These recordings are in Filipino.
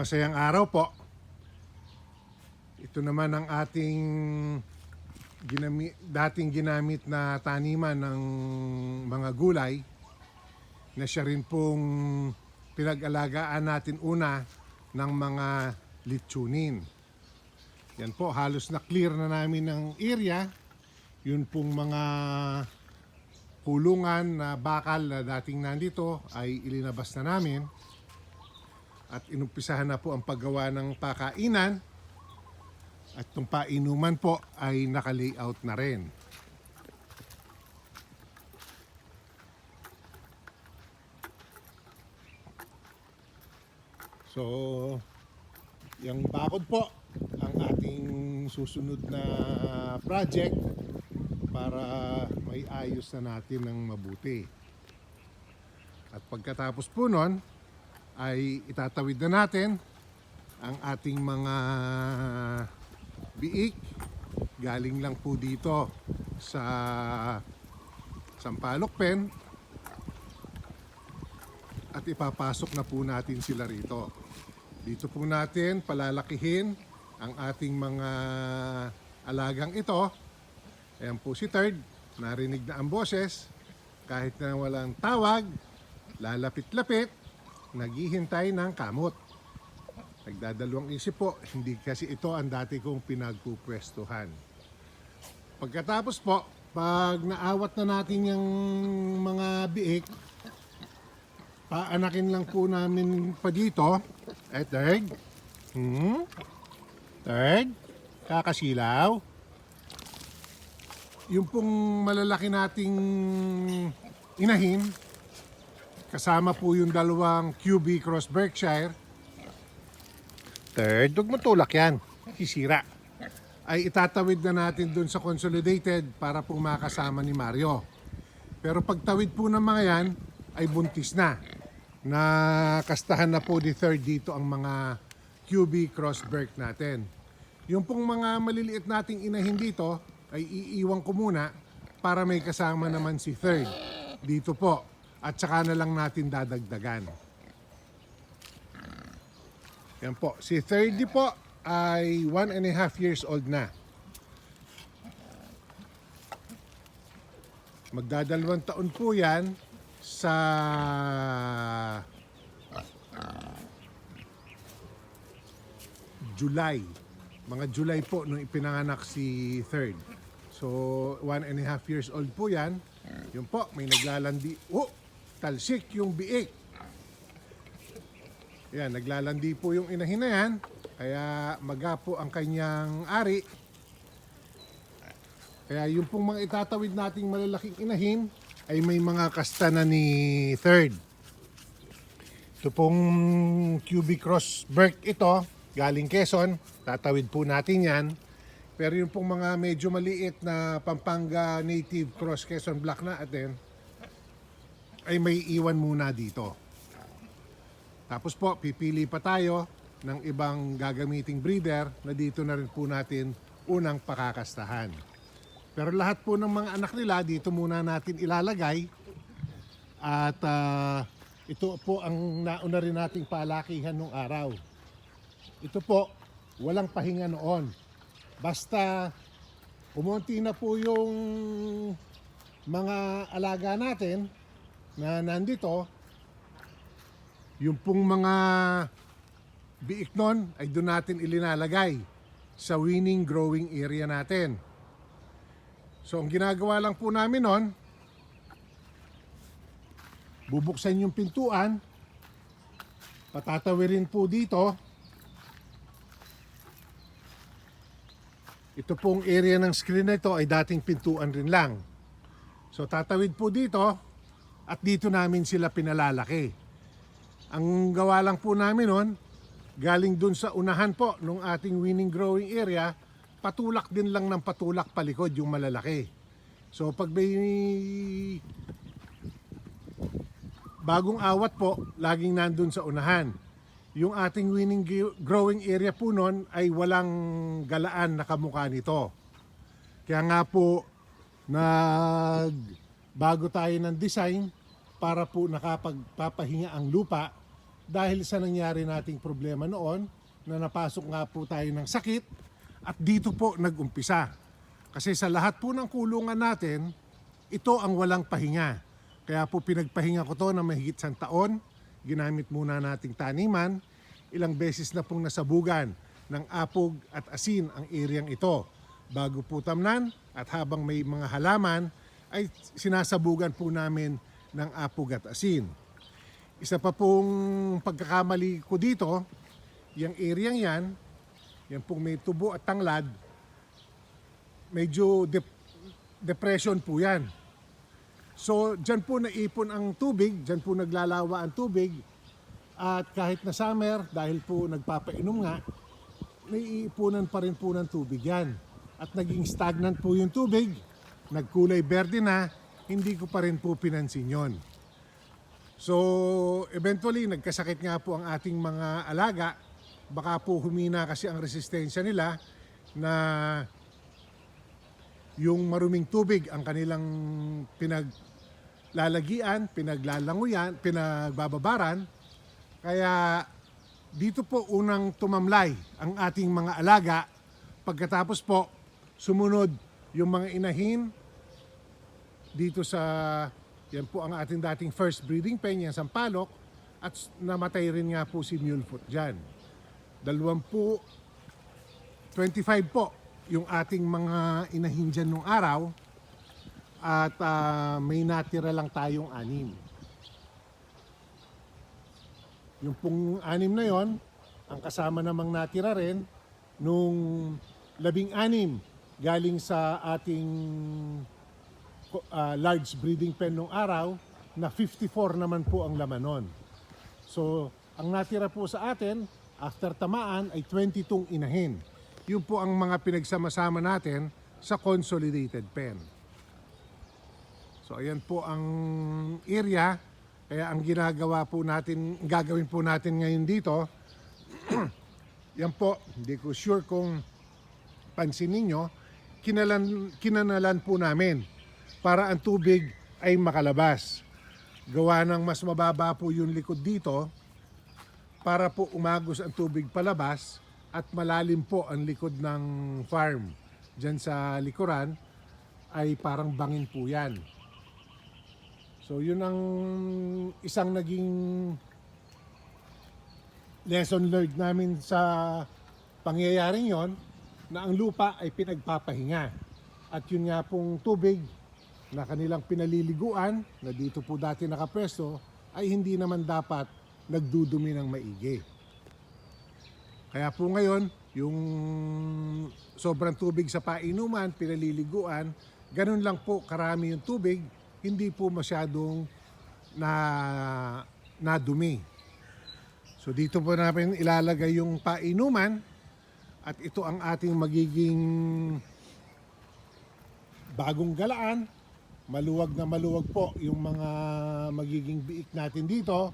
masayang araw po. Ito naman ang ating ginami, dating ginamit na taniman ng mga gulay na siya rin pong pinag-alagaan natin una ng mga litsunin. Yan po, halos na clear na namin ng area. Yun pong mga kulungan na bakal na dating nandito ay ilinabas na namin at inumpisahan na po ang paggawa ng pakainan at itong painuman po ay naka-layout na rin. So, yung bakod po ang ating susunod na project para may ayos na natin ng mabuti. At pagkatapos po nun, ay itatawid na natin ang ating mga biik galing lang po dito sa Sampaloc Pen at ipapasok na po natin sila rito. Dito po natin palalakihin ang ating mga alagang ito. Ayan po si Third, narinig na ang boses. Kahit na walang tawag, lalapit-lapit, naghihintay ng kamot. Nagdadalawang isip po, hindi kasi ito ang dati kong pinagpupwestuhan. Pagkatapos po, pag naawat na natin yung mga biik, paanakin lang po namin pa dito. Eh, third. Hmm? Third. Kakasilaw. Yung pong malalaki nating inahin, kasama po yung dalawang QB Cross Berkshire. Third, huwag mo tulak yan. Sisira. Ay itatawid na natin dun sa consolidated para po makasama ni Mario. Pero pagtawid po ng mga yan, ay buntis na. Nakastahan na po di third dito ang mga QB Cross Berk natin. Yung pong mga maliliit nating inahin dito, ay iiwan ko muna para may kasama naman si third dito po. At saka na lang natin dadagdagan. Yan po. Si 30 po ay one and a half years old na. Magdadalawang taon po yan sa July. Mga July po nung ipinanganak si third. So, one and a half years old po yan. Yun po, may naglalandi. Oh, talsik yung biik. Yan, naglalandi po yung inahin na yan. Kaya maga po ang kanyang ari. Kaya yung pong mga itatawid nating malalaking inahin ay may mga kasta na ni third. Ito pong QB Cross Berk ito, galing Quezon. Tatawid po natin yan. Pero yung pong mga medyo maliit na Pampanga Native Cross Quezon Black natin ay may iwan muna dito. Tapos po, pipili pa tayo ng ibang gagamiting breeder na dito na rin po natin unang pakakastahan. Pero lahat po ng mga anak nila dito muna natin ilalagay at ah, ito po ang nauna rin nating palakihan nung araw. Ito po, walang pahinga noon. Basta umunti na po yung mga alaga natin na nandito, yung pong mga biik nun ay doon natin ilinalagay sa winning growing area natin. So ang ginagawa lang po namin nun, bubuksan yung pintuan, patatawirin po dito, ito pong area ng screen na ito ay dating pintuan rin lang. So tatawid po dito at dito namin sila pinalalaki. Ang gawa lang po namin nun, galing dun sa unahan po nung ating winning growing area, patulak din lang ng patulak palikod yung malalaki. So pag may bagong awat po, laging nandun sa unahan. Yung ating winning growing area po nun ay walang galaan na kamukha nito. Kaya nga po, nag bago tayo ng design para po nakapagpapahinga ang lupa dahil sa nangyari nating problema noon na napasok nga po tayo ng sakit at dito po nag-umpisa. Kasi sa lahat po ng kulungan natin, ito ang walang pahinga. Kaya po pinagpahinga ko to na mahigit sa taon. Ginamit muna nating taniman. Ilang beses na pong nasabugan ng apog at asin ang eriyang ito. Bago po tamnan at habang may mga halaman ay sinasabugan po namin ng apog at asin. Isa pa pong pagkakamali ko dito, yung area yan, yan pong may tubo at tanglad, medyo dep- depression po yan. So, dyan po naipon ang tubig, dyan po naglalawa ang tubig, at kahit na summer, dahil po nagpapainom nga, naiipunan pa rin po ng tubig yan. At naging stagnant po yung tubig, nagkulay berde na, hindi ko pa rin po pinansin yon. So, eventually, nagkasakit nga po ang ating mga alaga. Baka po humina kasi ang resistensya nila na yung maruming tubig ang kanilang pinaglalagian, pinaglalanguyan, pinagbababaran. Kaya dito po unang tumamlay ang ating mga alaga. Pagkatapos po, sumunod yung mga inahin dito sa yan po ang ating dating first breeding pen, yan Sampalok, at namatay rin nga po si Mulefoot dyan. Dalawampu, 25 po yung ating mga inahin dyan nung araw at ah, may natira lang tayong anim. Yung pong anim na yon, ang kasama namang natira rin nung labing anim galing sa ating ah, large breeding pen nung araw na 54 naman po ang laman nun. So, ang natira po sa atin after tamaan ay 22 inahin. Yun po ang mga pinagsama-sama natin sa consolidated pen. So, ayan po ang area. Kaya ang ginagawa po natin, gagawin po natin ngayon dito, yan po, hindi ko sure kung pansin ninyo, kinalan, kinanalan po namin para ang tubig ay makalabas. Gawa ng mas mababa po yung likod dito para po umagos ang tubig palabas at malalim po ang likod ng farm. Diyan sa likuran ay parang bangin po yan. So yun ang isang naging lesson learned namin sa pangyayaring yon na ang lupa ay pinagpapahinga. At yun nga pong tubig na kanilang pinaliliguan na dito po dati nakapwesto ay hindi naman dapat nagdudumi ng maigi. Kaya po ngayon, yung sobrang tubig sa painuman, pinaliliguan, ganun lang po karami yung tubig, hindi po masyadong na nadumi. So dito po natin ilalagay yung painuman at ito ang ating magiging bagong galaan. Maluwag na maluwag po yung mga magiging biik natin dito.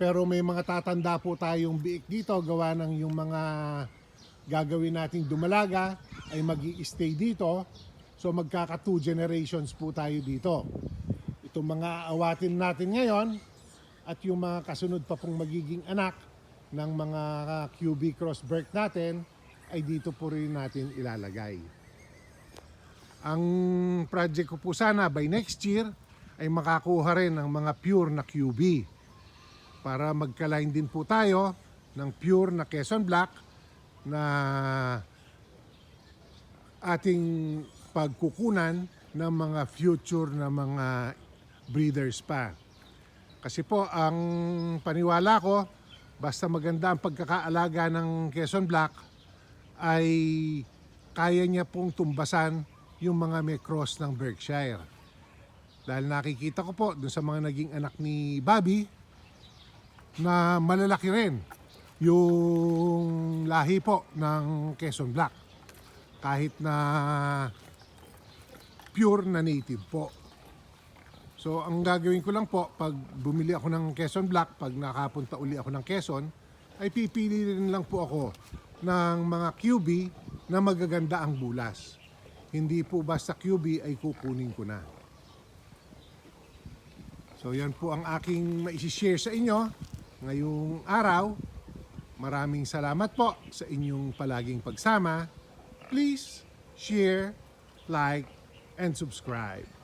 Pero may mga tatanda po tayong biik dito gawa ng yung mga gagawin nating dumalaga ay mag stay dito. So magkaka two generations po tayo dito. Itong mga awatin natin ngayon at yung mga kasunod pa pong magiging anak ng mga QB cross natin ay dito po rin natin ilalagay. Ang project ko po sana by next year ay makakuha rin ng mga pure na QB para magka-line din po tayo ng pure na Quezon Black na ating pagkukunan ng mga future na mga breeders pa. Kasi po ang paniwala ko, basta maganda ang pagkakaalaga ng Quezon Black ay kaya niya pong tumbasan yung mga may cross ng Berkshire. Dahil nakikita ko po dun sa mga naging anak ni Bobby na malalaki rin yung lahi po ng Quezon Black. Kahit na pure na native po. So ang gagawin ko lang po, pag bumili ako ng Quezon Black, pag nakapunta uli ako ng Quezon, ay pipili rin lang po ako ng mga QB na magaganda ang bulas. Hindi po basta QB ay kukunin ko na. So yan po ang aking maisishare sa inyo ngayong araw. Maraming salamat po sa inyong palaging pagsama. Please share, like, and subscribe.